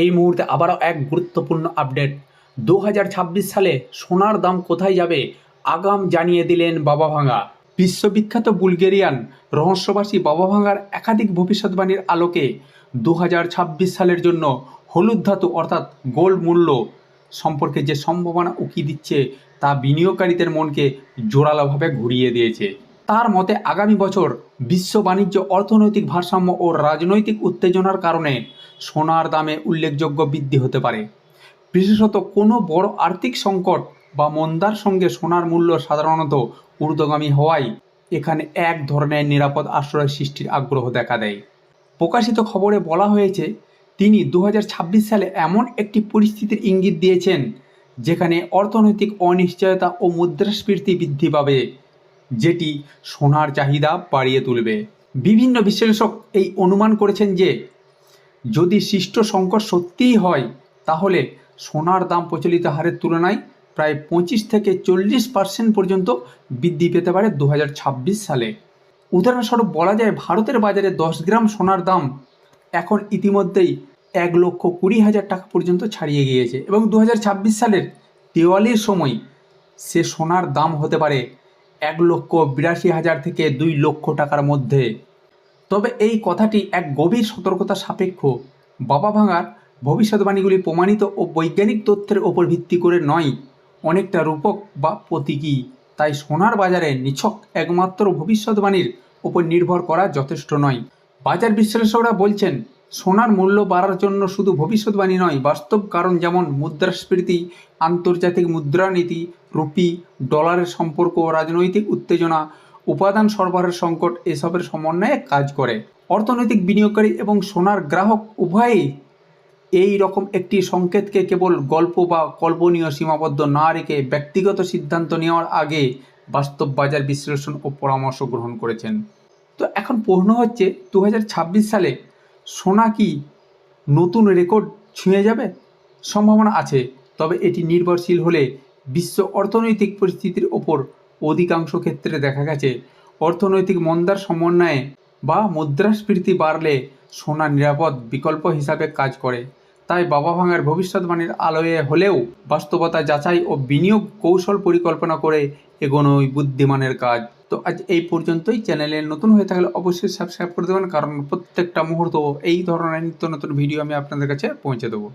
এই মুহূর্তে আবারও এক গুরুত্বপূর্ণ আপডেট। দু হাজার ছাব্বিশ সালে সোনার দাম কোথায় যাবে, আগাম জানিয়ে দিলেন বাবা ভাঙা। বিশ্ববিখ্যাত বুলগেরিয়ান রহস্যবাসী বাবা ভাঙার একাধিক ভবিষ্যৎবাণীর আলোকে দু হাজার ছাব্বিশ সালের জন্য হলুদ ধাতু অর্থাৎ গোল্ড মূল্য সম্পর্কে যে সম্ভাবনা উকি দিচ্ছে, তা বিনিয়োগকারীদের মনকে জোরালোভাবে ঘুরিয়ে দিয়েছে। তার মতে, আগামী বছর বিশ্ব বাণিজ্য অর্থনৈতিক ভারসাম্য ও রাজনৈতিক উত্তেজনার কারণে সোনার দামে উল্লেখযোগ্য বৃদ্ধি হতে পারে। বিশেষত কোনো বড় আর্থিক সংকট বা মন্দার সঙ্গে সোনার মূল্য সাধারণত ঊর্ধ্বগামী হওয়ায় এখানে এক ধরনের নিরাপদ আশ্রয় সৃষ্টির আগ্রহ দেখা দেয়। প্রকাশিত খবরে বলা হয়েছে, তিনি দু হাজার ছাব্বিশ সালে এমন একটি পরিস্থিতির ইঙ্গিত দিয়েছেন, যেখানে অর্থনৈতিক অনিশ্চয়তা ও মুদ্রাস্ফীতি বৃদ্ধি পাবে, যেটি সোনার চাহিদা বাড়িয়ে তুলবে। বিভিন্ন বিশ্লেষক এই অনুমান করেছেন যে যদি সৃষ্ট সংকট সত্যিই হয়, তাহলে সোনার দাম প্রচলিত হারের তুলনায় প্রায় পঁচিশ থেকে চল্লিশ পার্সেন্ট পর্যন্ত বৃদ্ধি পেতে পারে দু হাজার ছাব্বিশ সালে। উদাহরণস্বরূপ বলা যায়, ভারতের বাজারে দশ গ্রাম সোনার দাম এখন ইতিমধ্যেই এক লক্ষ কুড়ি হাজার টাকা পর্যন্ত ছাড়িয়ে গিয়েছে এবং দু হাজার ছাব্বিশ সালের দেওয়ালির সময় সে সোনার দাম হতে পারে এক লক্ষ বিরাশি হাজার থেকে দুই লক্ষ টাকার মধ্যে। তবে এই কথাটি এক গভীর সতর্কতা সাপেক্ষ। বাবা ভাঙার ভবিষ্যৎবাণীগুলি প্রমাণিত ও বৈজ্ঞানিক তথ্যের ওপর ভিত্তি করে নয়, অনেকটা রূপক বা প্রতীকী। তাই সোনার বাজারে নিছক একমাত্র ভবিষ্যৎবাণীর ওপর নির্ভর করা যথেষ্ট নয়। বাজার বিশ্লেষকরা বলছেন, সোনার মূল্য বাড়ার জন্য শুধু ভবিষ্যৎবাণী নয়, বাস্তব কারণ যেমন মুদ্রাস্ফীতি, আন্তর্জাতিক মুদ্রানীতি, রুপি, ডলারের সম্পর্ক ও রাজনৈতিক উত্তেজনা উপাদান সরবরাহের সংকট এসবের সমন্বয়ে কাজ করে। অর্থনৈতিক বিনিয়োগকারী এবং সোনার গ্রাহক উভয়ই এই রকম একটি সংকেতকে কেবল গল্প বা কল্পনীয় সীমাবদ্ধ না রেখে ব্যক্তিগত সিদ্ধান্ত নেওয়ার আগে বাস্তব বাজার বিশ্লেষণ ও পরামর্শ গ্রহণ করেছেন। তো এখন প্রশ্ন হচ্ছে দু হাজার ছাব্বিশ সালে সোনা কি নতুন রেকর্ড ছুঁয়ে যাবে? সম্ভাবনা আছে, তবে এটি নির্ভরশীল হলে বিশ্ব অর্থনৈতিক পরিস্থিতির ওপর অধিকাংশ ক্ষেত্রে দেখা গেছে, অর্থনৈতিক মন্দার সমন্বয়ে বা মুদ্রাস্ফীতি বাড়লে সোনা নিরাপদ বিকল্প হিসাবে কাজ করে। তাই বাবা ভাঙার ভবিষ্যৎবাণীর আলোয় হলেও বাস্তবতা যাচাই ও বিনিয়োগ কৌশল পরিকল্পনা করে এগোনোই বুদ্ধিমানের কাজ। তো আজ এই পর্যন্তই। চ্যানেলে নতুন হয়ে থাকলে অবশ্যই সাবস্ক্রাইব করে দেবেন, কারণ প্রত্যেকটা মুহূর্ত এই ধরনের নিত্য নতুন ভিডিও আমি আপনাদের কাছে পৌঁছে দেবো।